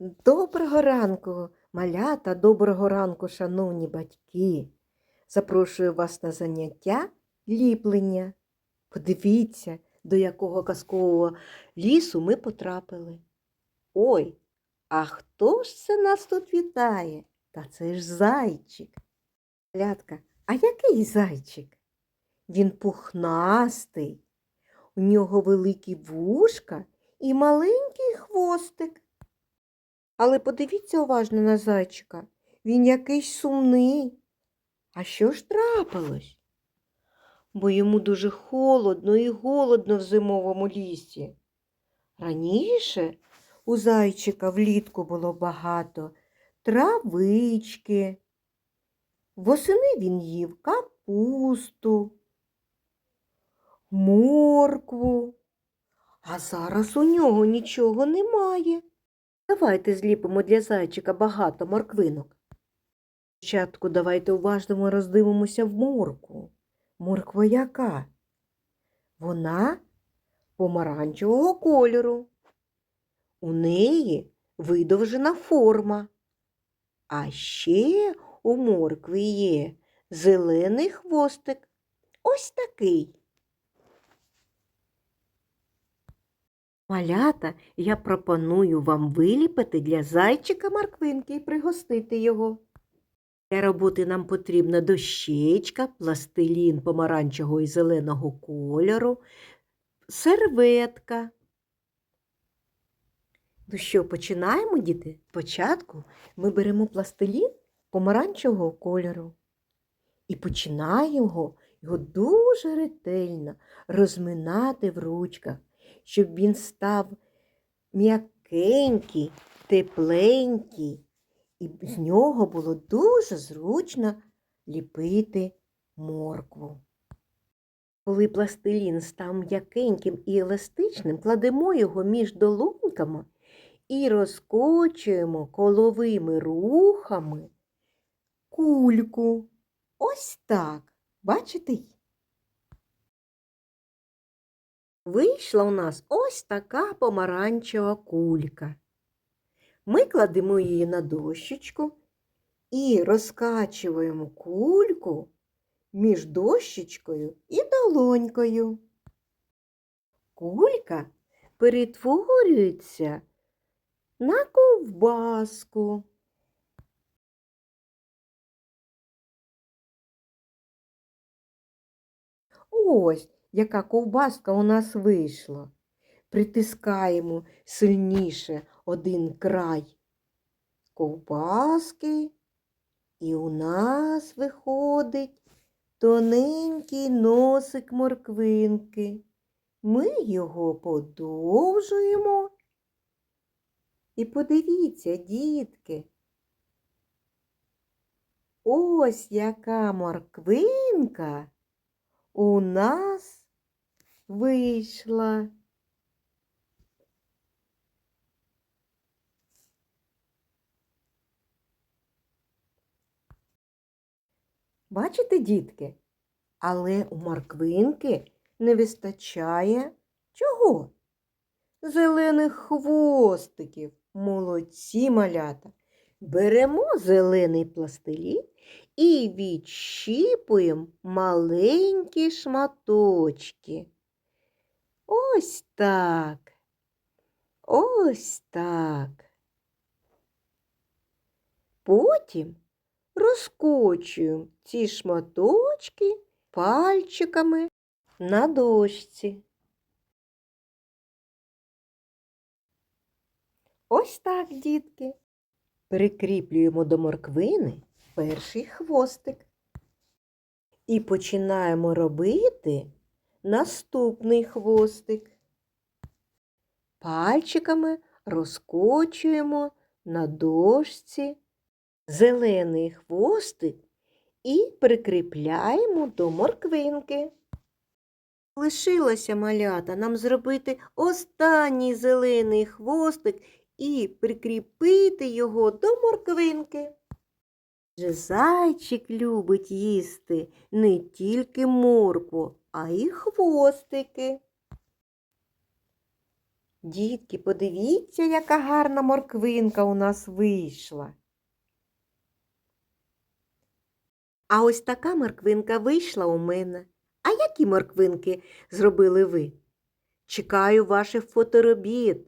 Доброго ранку, малята, доброго ранку, шановні батьки. Запрошую вас на заняття ліплення. Подивіться, до якого казкового лісу ми потрапили. Ой, а хто ж це нас тут вітає? Та це ж зайчик. Малятка, а який зайчик? Він пухнастий, у нього великі вушка і маленький хвостик. Але подивіться уважно на зайчика. Він якийсь сумний. А що ж трапилось? Бо йому дуже холодно і голодно в зимовому лісі. Раніше у зайчика влітку було багато травички. Восени він їв капусту, моркву, а зараз у нього нічого немає. Давайте зліпимо для зайчика багато морквинок. Спочатку давайте уважно роздивимося в моркву. Морква яка? Вона помаранчевого кольору. У неї видовжена форма. А ще у моркви є зелений хвостик. Ось такий. Малята, я пропоную вам виліпити для зайчика морквинки і пригостити його. Для роботи нам потрібна дощечка, пластилін помаранчевого і зеленого кольору, серветка. Ну що, починаємо, діти? Спочатку ми беремо пластилін помаранчевого кольору і починаємо його дуже ретельно розминати в ручках щоб він став м'якенький, тепленький, і з нього було дуже зручно ліпити моркву. Коли пластилін став м'якеньким і еластичним, кладемо його між долоньками і розкочуємо коловими рухами кульку. Ось так. Бачите? Вийшла у нас ось така помаранчева кулька. Ми кладемо її на дощечку і розкачуємо кульку між дощечкою і долонькою. Кулька перетворюється на ковбаску. Ось яка ковбаска у нас вийшла. Притискаємо сильніше один край ковбаски, і у нас виходить тоненький носик морквинки. Ми його подовжуємо. І подивіться, дітки, ось яка морквинка у нас вийшла. Бачите, дітки? Але у морквинки не вистачає чого? Зелених хвостиків. Молодці малята. Беремо зелений пластилін і відщіпуємо маленькі шматочки. Ось так. Ось так. Потім розкочуємо ці шматочки пальчиками на дошці. Ось так, дітки. Прикріплюємо до морквини перший хвостик. І починаємо робити наступний хвостик. Пальчиками розкочуємо на дошці зелений хвостик і прикріпляємо до морквинки. Лишилося малята нам зробити останній зелений хвостик і прикріпити його до морквинки. Же зайчик любить їсти не тільки моркву, а й хвостики. Дітки, подивіться, яка гарна морквинка у нас вийшла. А ось така морквинка вийшла у мене. А які морквинки зробили ви? Чекаю ваших фоторобіт.